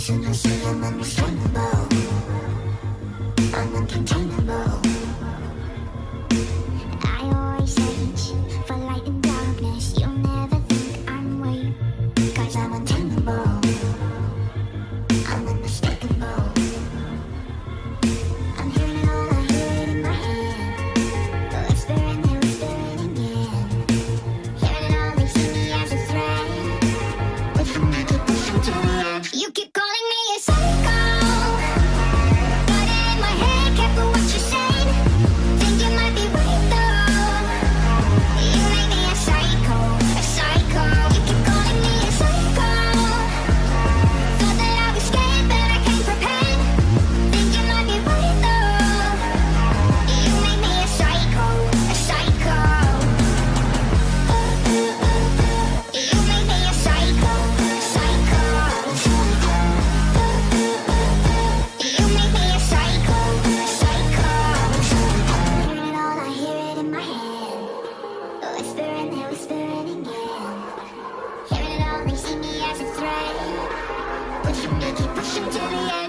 She knows she me swing back 世界你也。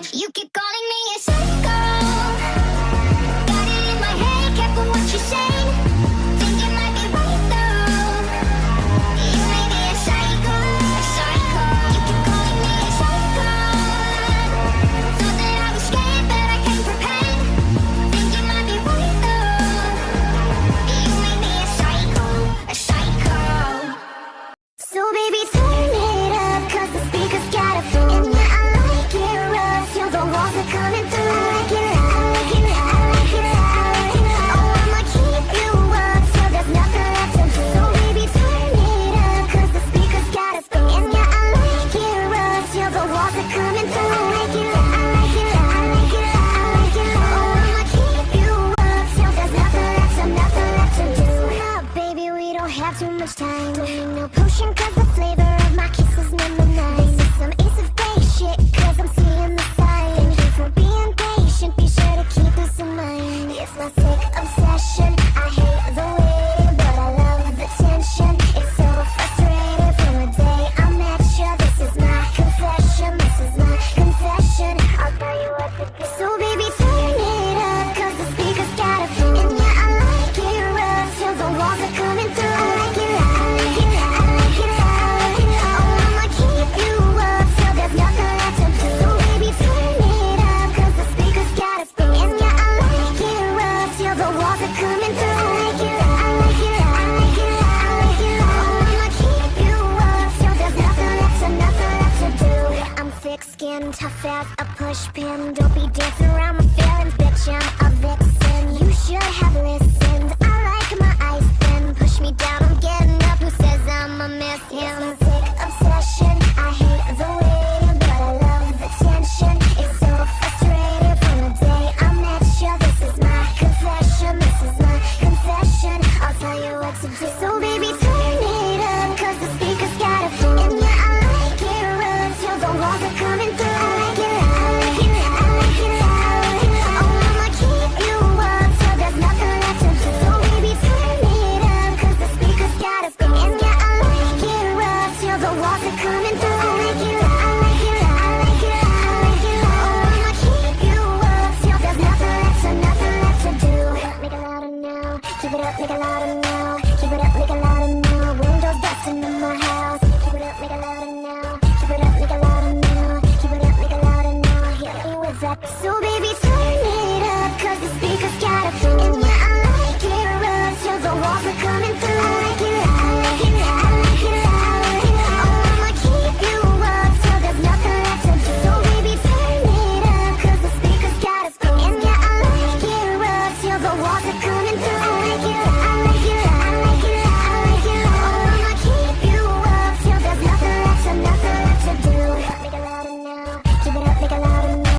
push pin. Don't be dancing around my feelings, bitch. I'm a vixen. You should have listened. I like my ice thin. Push me down, I'm getting up. Who says I'm a mess? miss him? It's my sick obsession. I hate the waiting, but I love the tension. It's so frustrating from the day I met you. This is my confession. This is my confession. I'll tell you what to do. So baby, turn it up, cause the